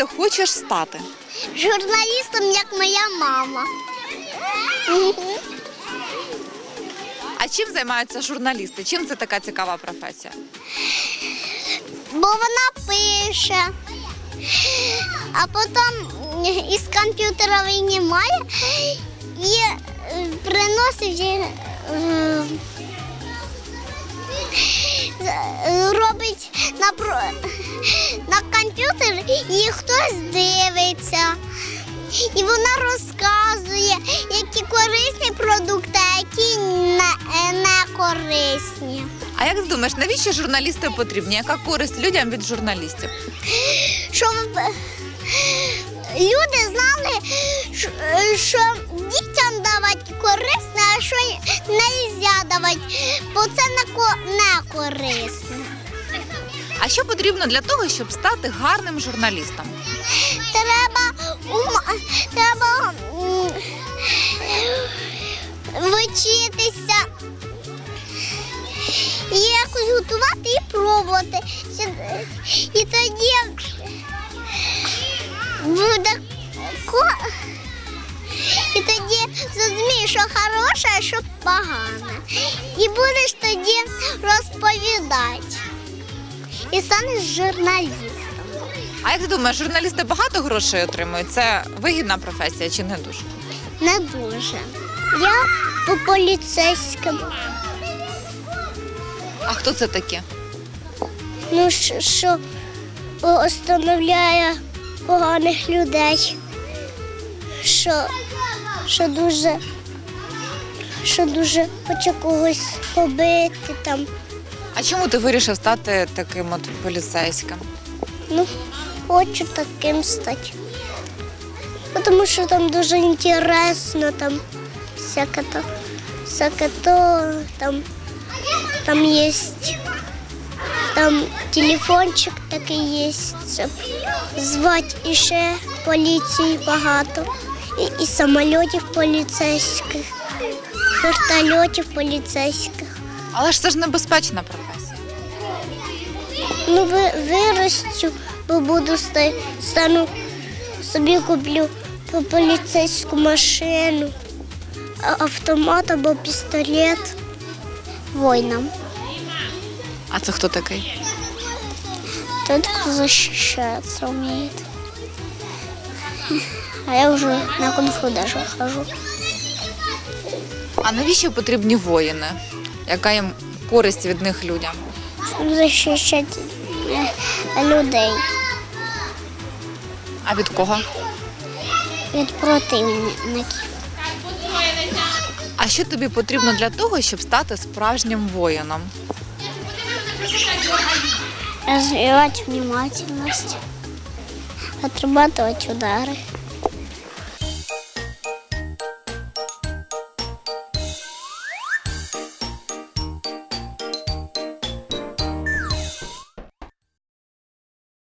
ти хочеш стати? Журналістом, як моя мама. А чим займаються журналісти? Чим це така цікава професія? Бо вона пише, а потім із комп'ютера винімає і е, приносить. е, е, Робить на, на комп'ютер і хтось дивиться. І вона розказує, які корисні продукти, а які не, не корисні. А як ти думаєш, навіщо журналісти потрібні? Яка користь людям від журналістів? щоб люди знали, що- дітям давати корисне, а що не можна давати, бо це не корисне. А що потрібно для того, щоб стати гарним журналістом? Треба, треба вчитися якось готувати і пробувати. І тоді буде ко- і тоді зрозумієш, що хороше, а що погане. І будеш тоді розповідати. І станеш журналістом. А як ти думаєш, журналісти багато грошей отримують? Це вигідна професія чи не дуже? Не дуже. Я по поліцейському. А хто це такі? Ну, що, що остановляє поганих людей. Що, що дуже, що дуже хоче когось побити там. А чому ти вирішив стати таким от поліцейським? Ну, хочу таким стати. Тому що там дуже інтересно, там всяке то, всяке то, там, там є, там телефончик такий є, щоб звати іще поліції багато. І, і самольотів поліцейських, вертольотів поліцейських. Але ж це ж небезпечна професія. Ну, ви, бо буду ста- стану собі куплю по- поліцейську машину, а- автомат або пістолет воїнам. А це хто такий? Тот, кто защищаться умеет. А я уже на кунг-фу даже хожу. А навіщо потрібні воїни? Яка їм користь від них людям? Захищати е, людей А від кого? від противників. А що тобі потрібно для того, щоб стати справжнім воїном? Развивать внимательность, отрабатывать удары.